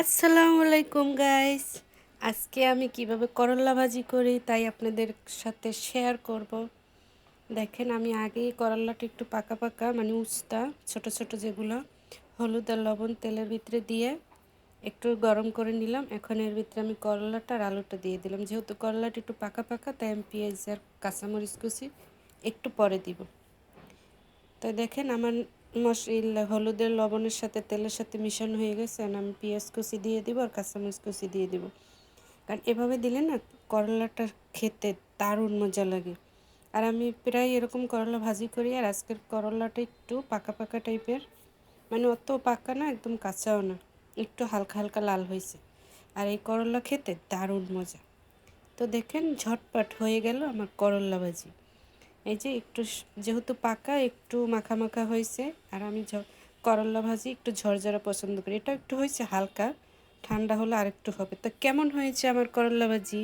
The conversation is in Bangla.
আসসালামু আলাইকুম গাইস আজকে আমি কীভাবে করলা ভাজি করি তাই আপনাদের সাথে শেয়ার করব। দেখেন, আমি আগেই করলাটা একটু পাকা পাকা মানে উস্তা, ছোট ছোট যেগুলো, হলুদ আর লবণ তেলের ভিতরে দিয়ে একটু গরম করে নিলাম। এখন এর ভিতরে আমি করলাটা আর আলুটা দিয়ে দিলাম। যেহেতু করলাটা একটু পাকা পাকা, তাই আমি পেঁয়াজ আর কাঁচামরিচ কুচি একটু পরে দিব। তো দেখেন, আমার মশ হলুদের লবণের সাথে তেলের সাথে মিশানো হয়ে গেছে আর আমি পেঁয়াজ কুচি দিয়ে দিব আর কাঁচামরিচ কুচি দিয়ে দিব। কারণ এভাবে দিলে না করলাটা খেতে দারুণ মজা লাগে। আর আমি প্রায় এরকম করলা ভাজি করি আর আজকের করলাটা একটু পাকা পাকা টাইপের মানে অত পাকা না, একদম কাঁচাও না, একটু হালকা হালকা লাল হয়েছে। আর এই করলা খেতে দারুণ মজা। তো দেখেন ঝটপট হয়ে গেল আমার করলা ভাজি। এই যে একটু যেহেতু পাকা, একটু মাখা মাখা হয়েছে, আর আমি করলা ভাজি একটু ঝরঝরা পছন্দ করি। এটা একটু হয়েছে হালকা, ঠান্ডা হলে আরেকটু হবে। তো কেমন হয়েছে আমার করল্লা ভাজি?